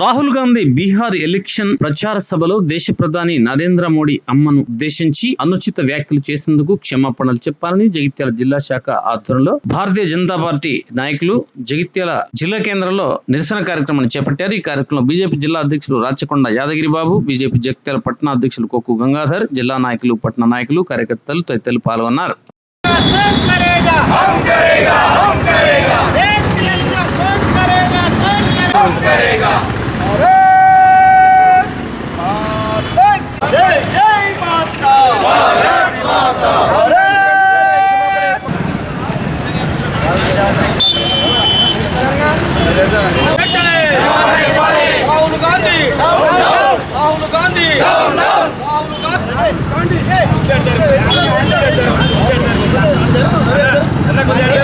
Rahul Gandhi Bihar election ప్రచార సభలో దేశ ప్రధాని నరేంద్ర మోడీ అమ్మను ఉద్దేశించి అనుచిత వ్యాఖ్యలు చేసేందుకు క్షమాపణలు చెప్పాలని జగిత్యాల జిల్లా శాఖ ఆధ్వర్యంలో భారతీయ జనతా పార్టీ నాయకులు జగిత్యాల జిల్లా కేంద్రంలో నిరసన కార్యక్రమాన్ని చేపట్టారు. ఈ కార్యక్రమంలో బీజేపీ జిల్లా అధ్యక్షులు రాచకొండ యాదగిరి బాబు బీజేపీ జగిత్యాల పట్టణ అధ్యక్షులు కొక్కు గంగాధర్ జిల్లా నాయకులు పట్టణ నాయకులు కార్యకర్తలు తదితరులు పాల్గొన్నారు. 不见了。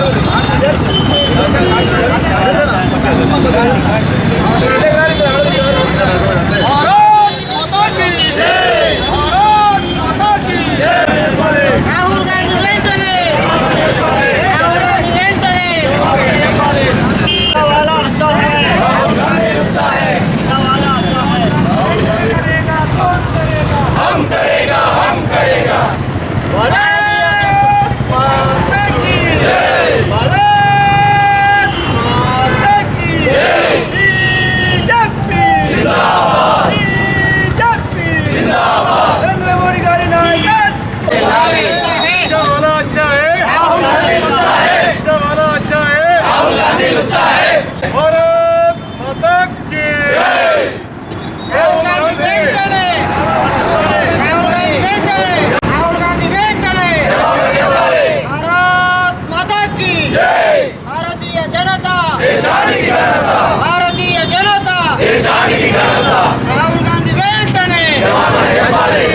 రాహుల్ గాంధీ వెంటనే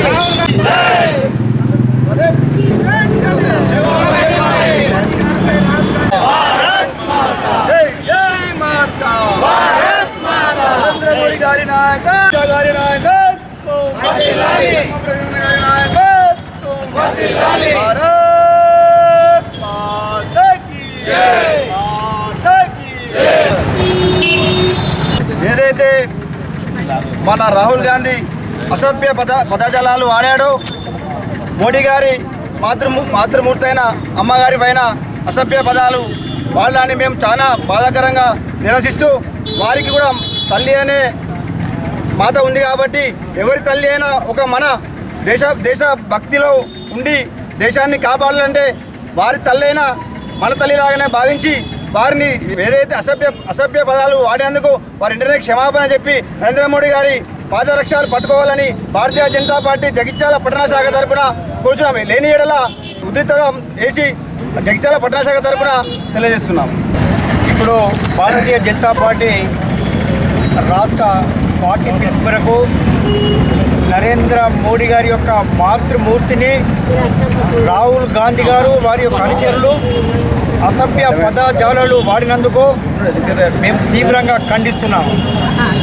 రాహుల్ గాంధీ జై జై మాతా భారత్ మాతా నరేంద్ర మోడీ గారి నాయకత్వం గారి నాయకత్వం గారి నాయకత్వం భారత్ జై మాతా కీ ఏదైతే మన రాహుల్ గాంధీ అసభ్య పద పదజాలాలు ఆడాడో మోడీ గారి మాతృ మాతృమూర్తి అయిన అమ్మగారి పైన అసభ్య పదాలు వాళ్ళని మేము చాలా బాధాకరంగా నిరసిస్తూ వారికి కూడా తల్లి అనే మాత ఉంది కాబట్టి ఎవరి తల్లి అయినా ఒక మన దేశ దేశ భక్తిలో ఉండి దేశాన్ని కాపాడాలంటే వారి తల్లి అయినా మన తల్లిలాగానే భావించి వారిని ఏదైతే అసభ్య అసభ్య పదాలు వాడినందుకు వారి ఇంటనే క్షమాపణ చెప్పి నరేంద్ర మోడీ గారి పాదరక్షాలు పట్టుకోవాలని భారతీయ జనతా పార్టీ జగిత్యాల పట్టణ శాఖ తరపున కూర్చున్నాము. లేని ఏడల ఉద్రిక్తత వేసి జగిత్యాల పట్టణ శాఖ తరపున తెలియజేస్తున్నాం ఇప్పుడు భారతీయ జనతా పార్టీ రాష్ట్ర పార్టీ పిలుపు నరేంద్ర మోడీ గారి యొక్క మాతృమూర్తిని రాహుల్ గాంధీ గారు వారి యొక్క అనుచరులు అసభ్య పదజాలాలు వాడినందుకు మేము తీవ్రంగా ఖండిస్తున్నాము.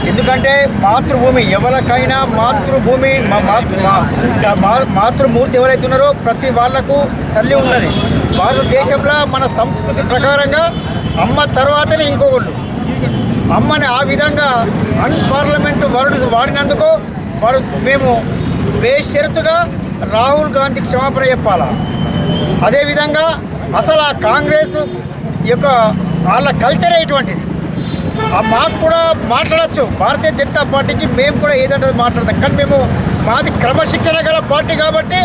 ఎందుకంటే మాతృభూమి ఎవరికైనా మాతృభూమి మా మాతృ మా- మా- మాతృమూర్తి ఎవరైతే ఉన్నారో ప్రతి వాళ్ళకు తల్లి ఉన్నది. భారతదేశంలో మన సంస్కృతి ప్రకారంగా అమ్మ తర్వాతనే ఇంకొకళ్ళు. అమ్మని ఆ విధంగా అన్పార్లమెంట్ వర్డ్స్ వాడినందుకు వారు మేము బేషరతుగా రాహుల్ గాంధీ క్షమాపణ చెప్పాలా? అదేవిధంగా అసలు ఆ కాంగ్రెస్ యొక్క వాళ్ళ కల్చర్ ఇటువంటిది. మాకు కూడా మాట్లాడచ్చు. భారతీయ జనతా పార్టీకి మేము కూడా ఏదంటే మాట్లాడతాం. కానీ మేము మాది క్రమశిక్షణ గల పార్టీ కాబట్టి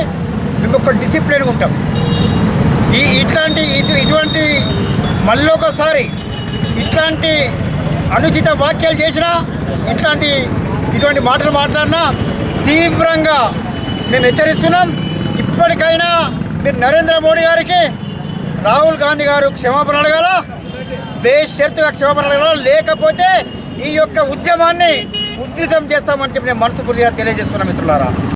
మేము ఒక డిసిప్లిన్గా ఉంటాం. ఈ ఇట్లాంటి ఇది ఇటువంటి మళ్ళీ ఒకసారి ఇట్లాంటి అనుచిత వ్యాఖ్యలు చేసినా ఇట్లాంటి ఇటువంటి మాటలు మాట్లాడినా తీవ్రంగా మేము హెచ్చరిస్తున్నాం. ఇప్పటికైనా మీరు నరేంద్ర మోడీ గారికి రాహుల్ గాంధీ గారు క్షమాపణ అడగాల? బేషరతుగా క్షమాపణ అడగాల? లేకపోతే ఈ యొక్క ఉద్యమాన్ని ఉద్ధృతం చేస్తామని చెప్పి నేను మనస్ఫూర్తిగా తెలియజేస్తున్నా మిత్రులారా.